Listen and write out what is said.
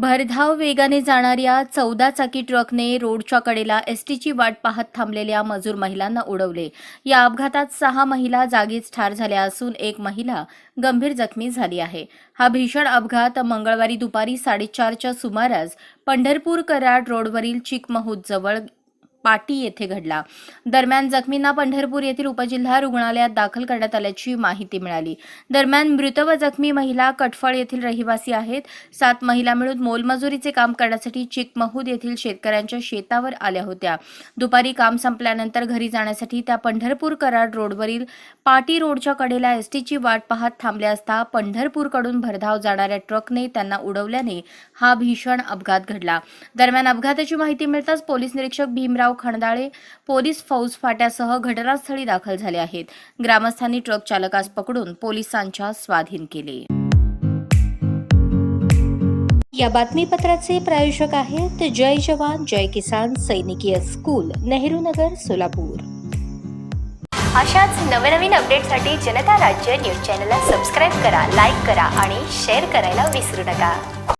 भरधाव वेगाने जाणाऱ्या चौदा चाकी ट्रकने रोडच्या कडेला एसटीची वाट पाहत थांबलेल्या मजूर महिलांना उडवले. या अपघातात सहा महिला जागीच ठार झाल्या असून एक महिला गंभीर जखमी झाली आहे. हा भीषण अपघात मंगळवारी दुपारी साडेचारच्या सुमारास पंढरपूर कराड रोडवरील चिकमहूत जवळ पाटी येथे घडला. दरम्यान जखमींना पंढरपूर येथील उपजिल्हा रुग्णालयात दाखल करण्यात आल्याची माहिती मिळाली. दरम्यान मृत व जखमी महिला कटफळ येथील रहिवासी आहेत. सात महिला मिळून मोलमजुरीचे काम करण्यासाठी चिकमहूद येथील शेतकऱ्यांच्या शेतावर आल्या होत्या. दुपारी काम संपल्यानंतर घरी जाण्यासाठी त्या पंढरपूर कराड रोडवरील पाटी रोडच्या कडेला एसटीची वाट पाहत थांबल्या असता पंढरपूरकडून भरधाव जाणाऱ्या ट्रकने त्यांना उडवल्याने हा भीषण अपघात घडला. दरम्यान अपघाताची माहिती मिळताच पोलीस निरीक्षक भीमराव खणदाळे पोलीस फौज फाट्यासह घटनास्थळी दाखल झाले आहेत. ग्रामस्थांनी ट्रक चालकास पकडून पोलिसांच्या स्वाधीन केले. या बातमीपत्राचे प्रायोजक आहेत जय जवान जय किसान सैनिकीय स्कूल नेहरू नगर सोलापूर. अशाच नवनवीन अपडेटसाठी जनता राज्य न्यूज चॅनलला सबस्क्राईब करा लाईक करा आणि शेअर करायला विसरू नका.